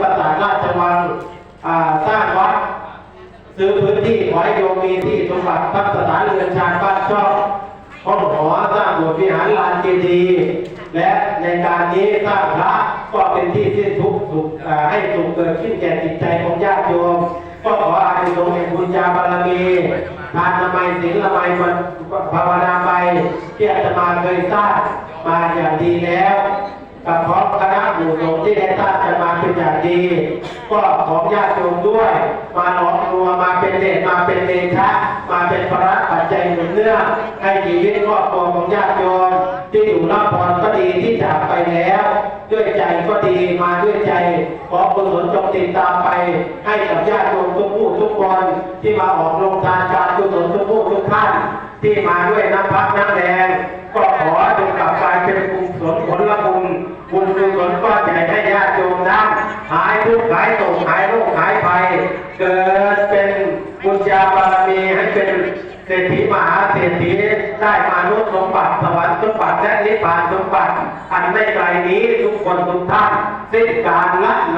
ปราสาทราชวังสร้างวัดซื้อพื้นที่ขอให้โยมมีที่สมบัติพักสถานเรือนชานบ้านช่องห้องหอสร้างโบสถ์วิหารลานเจดีย์และในการนี้สร้างพระก็เป็นที่สิ้นทุกข์สุขให้สุขเกิดขึ้นแก่จิตใจของญาติโยมก็ขออานิสงส์แห่งบุญญาบารมีทานนามัยศีลละไมภาวนาไปที่อาตมาเคยสร้างมาอย่างดีแล้วกับพร้อม อย่างดี ก็ของญาติโยมด้วย มาหลอมรวมมาเป็นเดชมาเป็นเดชะมาเป็นพระปัจจัยหนุนเนื่องให้ชีวิตครอบครัวของญาติโยมที่อยู่รับพรก็ดีที่จากไปแล้ว ด้วยใจก็ดีมาด้วยใจขอกุศลจงติดตามไป ให้กับญาติโยมทุกผู้ทุกคนที่มาออกโรงทานการกุศลทุกผู้ทุกท่านที่มาด้วยน้ำพักน้ำแรงก็ขอจงกลับกลายเป็นกุศลผลละบุญบุญกุ ให้ญาติโยมนั้นหายทุกข์หายโศกหายโรคหายภัย เกิดเป็นบุญญาบารมีให้เป็นเศรษฐีมหาเศรษฐีได้มานุสมบัติสวรรค์สมบัติและนิพพานสมบัติ อันไม่ไกลนี้ทุกคนทุกท่านสิ้นการละล